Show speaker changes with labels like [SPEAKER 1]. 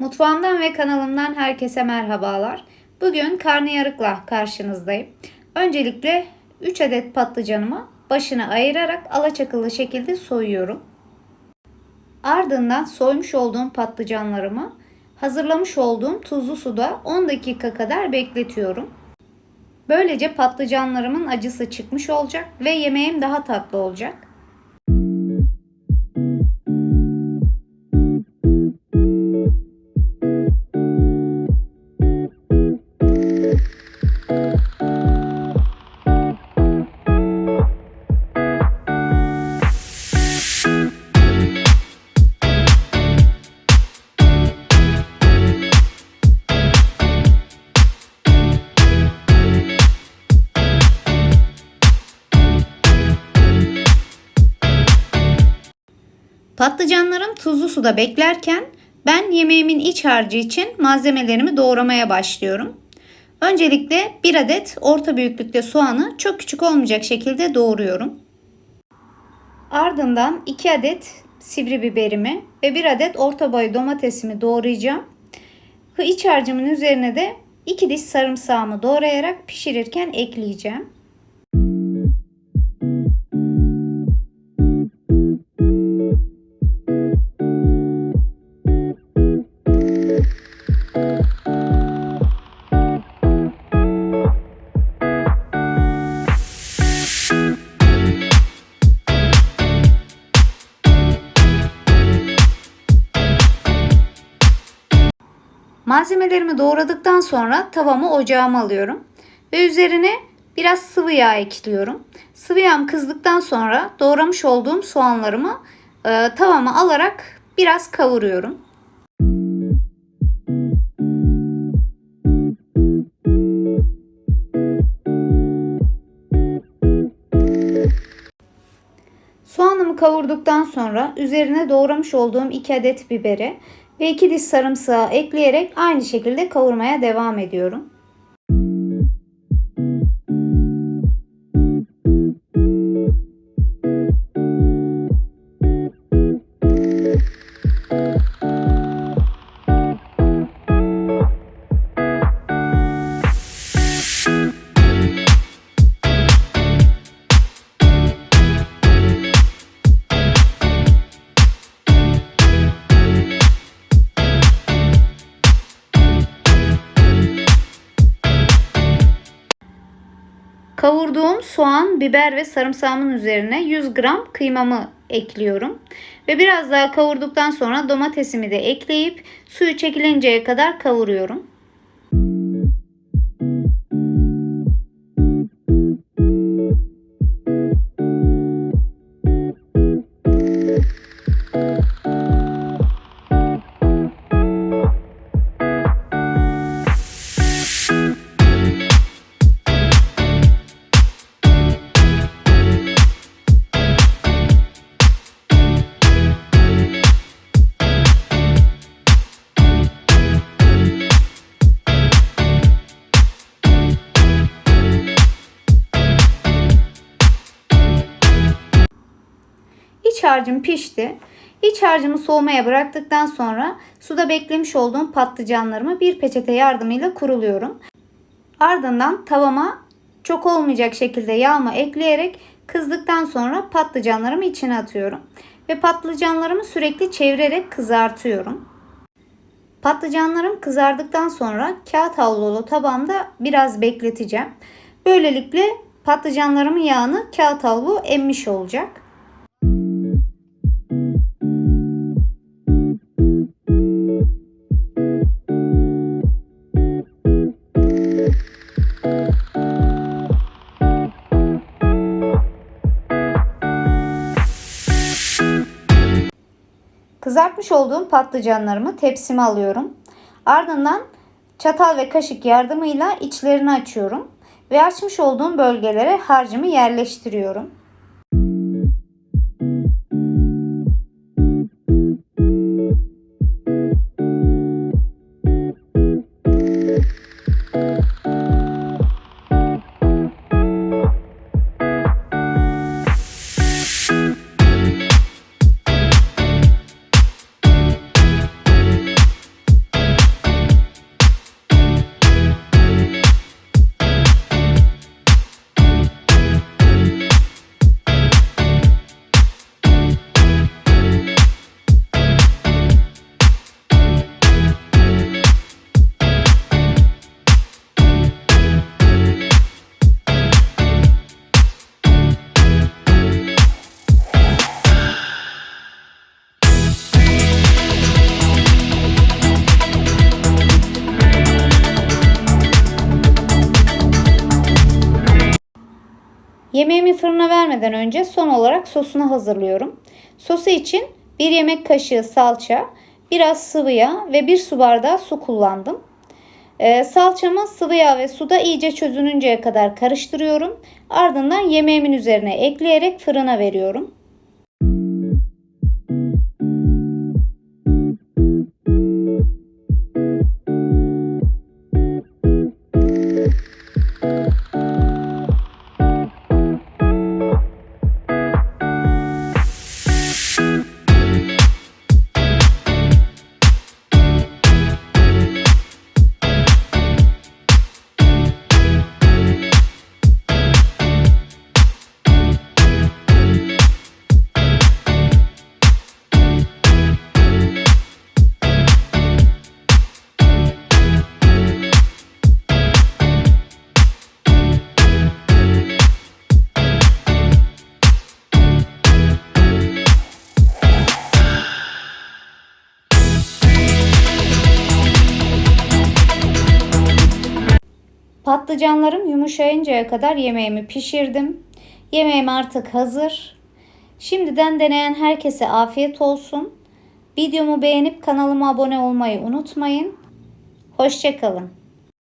[SPEAKER 1] Mutfağımdan ve kanalımdan herkese merhabalar. Bugün karnıyarıkla karşınızdayım. Öncelikle 3 adet patlıcanımı başına ayırarak alaçakıllı şekilde soyuyorum. Ardından soymuş olduğum patlıcanlarımı hazırlamış olduğum tuzlu suda 10 dakika kadar bekletiyorum. Böylece patlıcanlarımın acısı çıkmış olacak ve yemeğim daha tatlı olacak. Patlıcanlarım tuzlu suda beklerken ben yemeğimin iç harcı için malzemelerimi doğramaya başlıyorum. Öncelikle bir adet orta büyüklükte soğanı çok küçük olmayacak şekilde doğruyorum. Ardından 2 adet sivri biberimi ve 1 adet orta boy domatesimi doğrayacağım. İç harcımın üzerine de 2 diş sarımsağımı doğrayarak pişirirken ekleyeceğim. Malzemelerimi doğradıktan sonra tavamı ocağıma alıyorum. Ve üzerine biraz sıvı yağ ekliyorum. Sıvı yağım kızdıktan sonra doğramış olduğum soğanlarımı e, tavama alarak biraz kavuruyorum. Soğanımı kavurduktan sonra üzerine doğramış olduğum 2 adet biberi ve 2 diş sarımsağı ekleyerek aynı şekilde kavurmaya devam ediyorum. Kavurduğum soğan, biber ve sarımsağımın üzerine 100 gram kıymamı ekliyorum. Ve biraz daha kavurduktan sonra domatesimi de ekleyip suyu çekilinceye kadar kavuruyorum. İç harcım pişti. İç harcımı soğumaya bıraktıktan sonra suda beklemiş olduğum patlıcanlarımı bir peçete yardımıyla kuruluyorum. Ardından tavama çok olmayacak şekilde yağımı ekleyerek kızdıktan sonra patlıcanlarımı içine atıyorum. Ve patlıcanlarımı sürekli çevirerek kızartıyorum. Patlıcanlarım kızardıktan sonra kağıt havlulu tabanda biraz bekleteceğim. Böylelikle patlıcanlarımın yağını kağıt havlu emmiş olacak. Kızartmış olduğum patlıcanlarımı tepsime alıyorum. Ardından çatal ve kaşık yardımıyla içlerini açıyorum ve açmış olduğum bölgelere harcımı yerleştiriyorum. Yemeğimi fırına vermeden önce son olarak sosunu hazırlıyorum. Sosu için 1 yemek kaşığı salça, biraz sıvı yağ ve 1 su bardağı su kullandım. Ee, salçamı sıvı yağ ve suda iyice çözününceye kadar karıştırıyorum. Ardından yemeğimin üzerine ekleyerek fırına veriyorum. Patlıcanlarım yumuşayıncaya kadar yemeğimi pişirdim. Yemeğim artık hazır. Şimdiden deneyen herkese afiyet olsun. Videomu beğenip kanalıma abone olmayı unutmayın. Hoşçakalın.